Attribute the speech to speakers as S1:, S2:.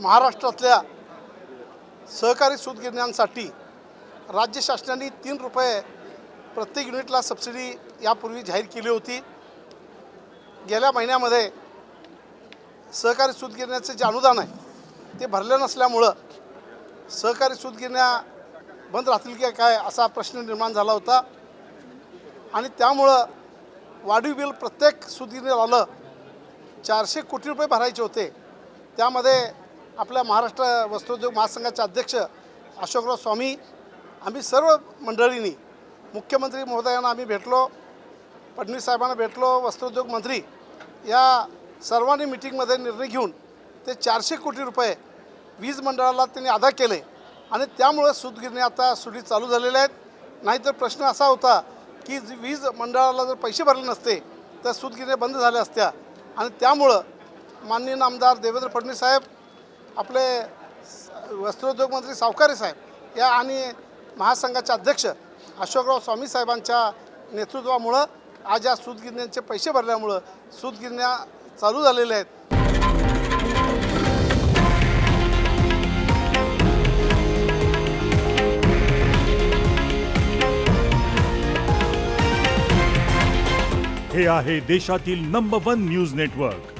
S1: महाराष्ट्रातल्या सहकारी सूतगिरण्यांसाठी राज्य शासनाने तीन रुपये प्रत्येक युनिटला सबसिडी यापूर्वी जाहीर केली होती. गेल्या महिन्यामध्ये सहकारी सूतगिरण्याचे जे अनुदान आहे ते भरलं नसल्यामुळं सहकारी सूतगिरण्या बंद राहतील की काय असा प्रश्न निर्माण झाला होता. आणि त्यामुळं वाढीव बिल प्रत्येक सूतगिरणीला आलं. चारशे कोटी रुपये भरायचे होते. त्यामध्ये आपल्या महाराष्ट्र वस्त्रोद्योग महासंघाचे अध्यक्ष अशोकराव स्वामी आम्ही सर्व मंडळींनी मुख्यमंत्री महोदयांना आम्ही भेटलो फडणवीस साहेबांना भेटलो वस्त्रोद्योग मंत्री या सर्वांनी मिटिंगमध्ये निर्णय घेऊन ते चारशे कोटी रुपये वीज मंडळाला त्यांनी अदा केले आणि त्यामुळं सूतगिरणी आता सुटी चालू झालेल्या आहेत. नाहीतर प्रश्न असा होता की वीज मंडळाला जर पैसे भरले नसते तर सूतगिरण्या बंद झाल्या असत्या. आणि त्यामुळं माननीय आमदार देवेंद्र फडणवीस साहेब आपले स- सावकारे साहेब या आणि महासंघाचे अध्यक्ष अशोकराव स्वामी साहेबांच्या नेतृत्वामुळं आज या सूतगिरण्यांचे पैसे भरल्यामुळं सूतगिरण्या चालू झालेल्या आहेत.
S2: हे आहे देशातील नंबर वन न्यूज नेटवर्क